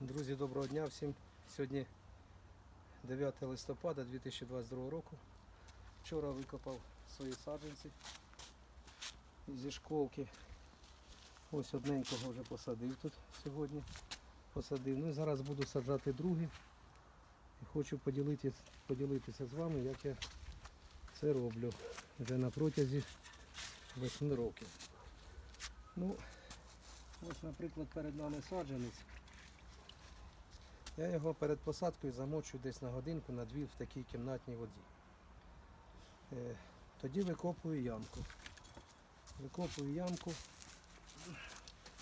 Друзі, доброго дня всім. Сьогодні 9 листопада 2022 року. Вчора викопав свої саджанці зі школки. Ось одненького вже посадив тут сьогодні. Посадив. Ну і зараз буду саджати другий. І хочу поділити, поділитися з вами, як я це роблю вже на протязі 8 років. Ну, ось, наприклад, перед нами саджанець. Я його перед посадкою замочу десь на годинку, на дві в такій кімнатній воді. Е, Тоді викопую ямку. Викопую ямку.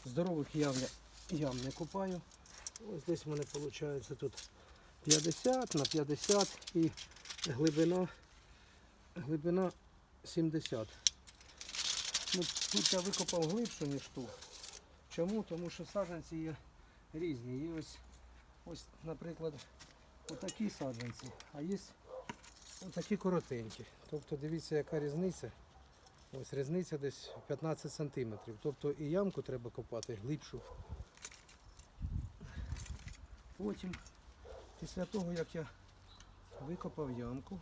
Здорових ям, ям не копаю. Ось десь в мене виходить тут 50 на 50 і глибина, глибина 70. Ну, тут я викопав глибше, ніж тут. Чому? Тому що саджанці є різні. Є ось Ось, наприклад, отакі саджанці, а є отакі коротенькі. Тобто дивіться, яка різниця. Ось різниця десь 15 сантиметрів. Тобто і ямку треба копати глибшу. Потім, після того, як я викопав ямку,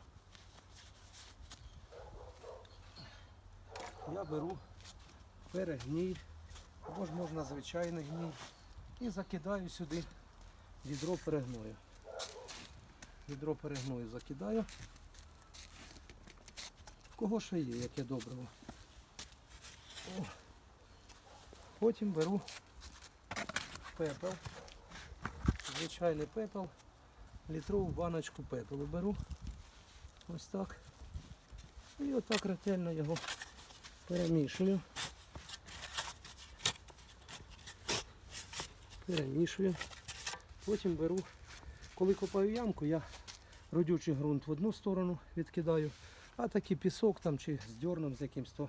я беру перегній, або ж можна звичайний гній, і закидаю сюди відро перегною. Відро перегною закидаю. Кого що є, яке добриво. О. Потім беру пепел. Звичайний пепел. Літрову баночку пепелу беру. Ось так. І отак ретельно його перемішую. Перемішую. Потім беру, коли копаю ямку, я родючий ґрунт в одну сторону відкидаю, а такий пісок там чи з дьорном з якимсь то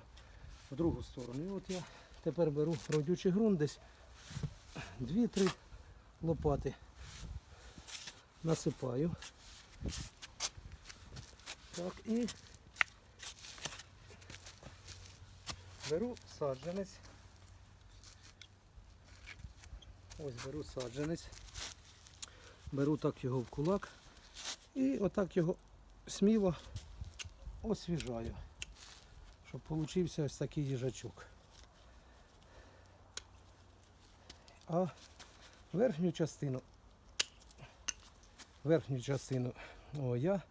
в другу сторону. І от я тепер беру родючий ґрунт десь 2-3 лопати. Насипаю. Так, і беру саджанець. Ось беру саджанець беру так його в кулак і отак його сміло освіжаю, щоб получився ось такий їжачок. А верхню частину, верхню частину о, я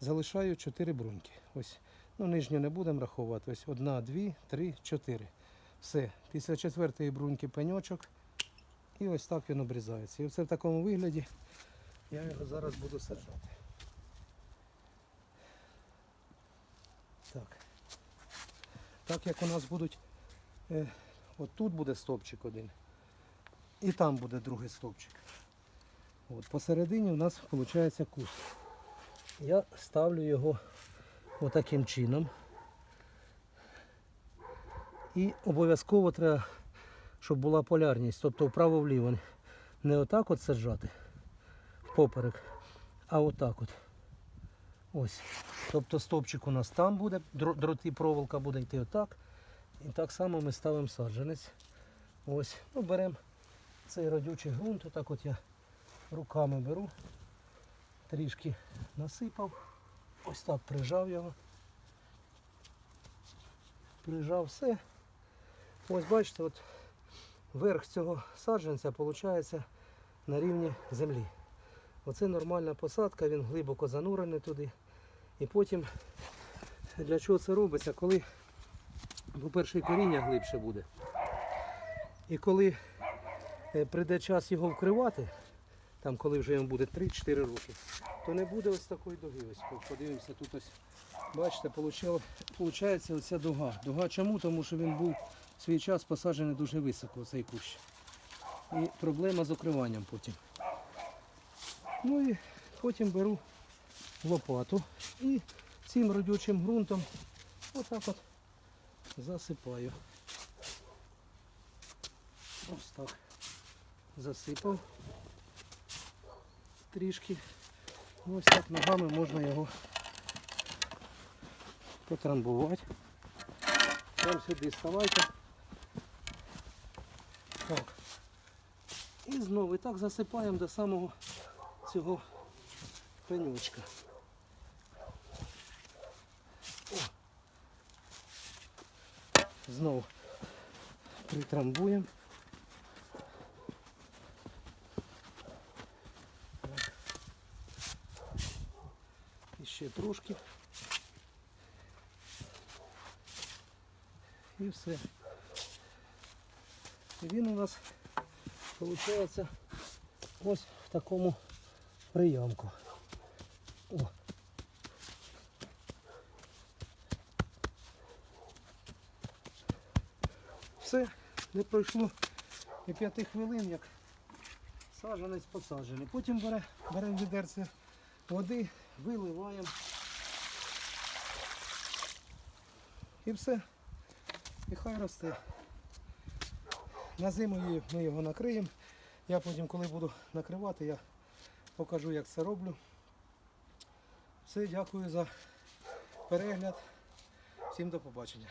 залишаю 4 бруньки. Ось, ну нижню не будемо рахувати. Ось одна, дві, три, чотири. Все. Після четвертої бруньки пеньочок. І ось так він обрізається. І все в такому вигляді я його зараз буду саджати. Так. Так як у нас будуть, е, от тут буде стовпчик один, і там буде другий стовпчик. От, посередині у нас виходить куст. Я ставлю його отаким чином. І обов'язково треба, щоб була полярність, тобто вправо-вліво. Не отак от саджати поперек, а отак от. Ось. Тобто стовпчик у нас там буде, дроти проволока буде йти отак. І так само ми ставимо саджанець. Ось. Ну, беремо цей родючий ґрунт, отак от я руками беру, трішки насипав, ось так прижав його. Прижав все. Ось бачите, от верх цього саджанця виходить на рівні землі. Оце нормальна посадка, він глибоко занурений туди. І потім для чого це робиться? Коли, по-перше, коріння глибше буде. І коли е, прийде час його вкривати, там коли вже йому буде 3-4 роки, то не буде ось такої дуги. Ось подивимося, тут ось, бачите, виходить оця дуга. Дуга чому? Тому що він був в свій час посаджений дуже високо, цей кущ. І проблема з укриванням потім. Ну і потім беру лопату і цим родючим ґрунтом отак от засипаю. Ось так. Засипав трішки. Ось так ногами можна його потрамбувати. Прямо сюди ставайте. Так. І знову і так засипаємо до самого цього пенючка. О. Знову притрамбуємо. І ще трошки. І все. І він у нас виходить ось в такому приямку. О. Все, не пройшло і п'яти хвилин, як саджанець посаджений. Потім бере, беремо відерце води, виливаємо. І все. І хай росте. На зиму ми його накриємо. Я потім, коли буду накривати, я покажу, як це роблю. Все, дякую за перегляд. Всім до побачення.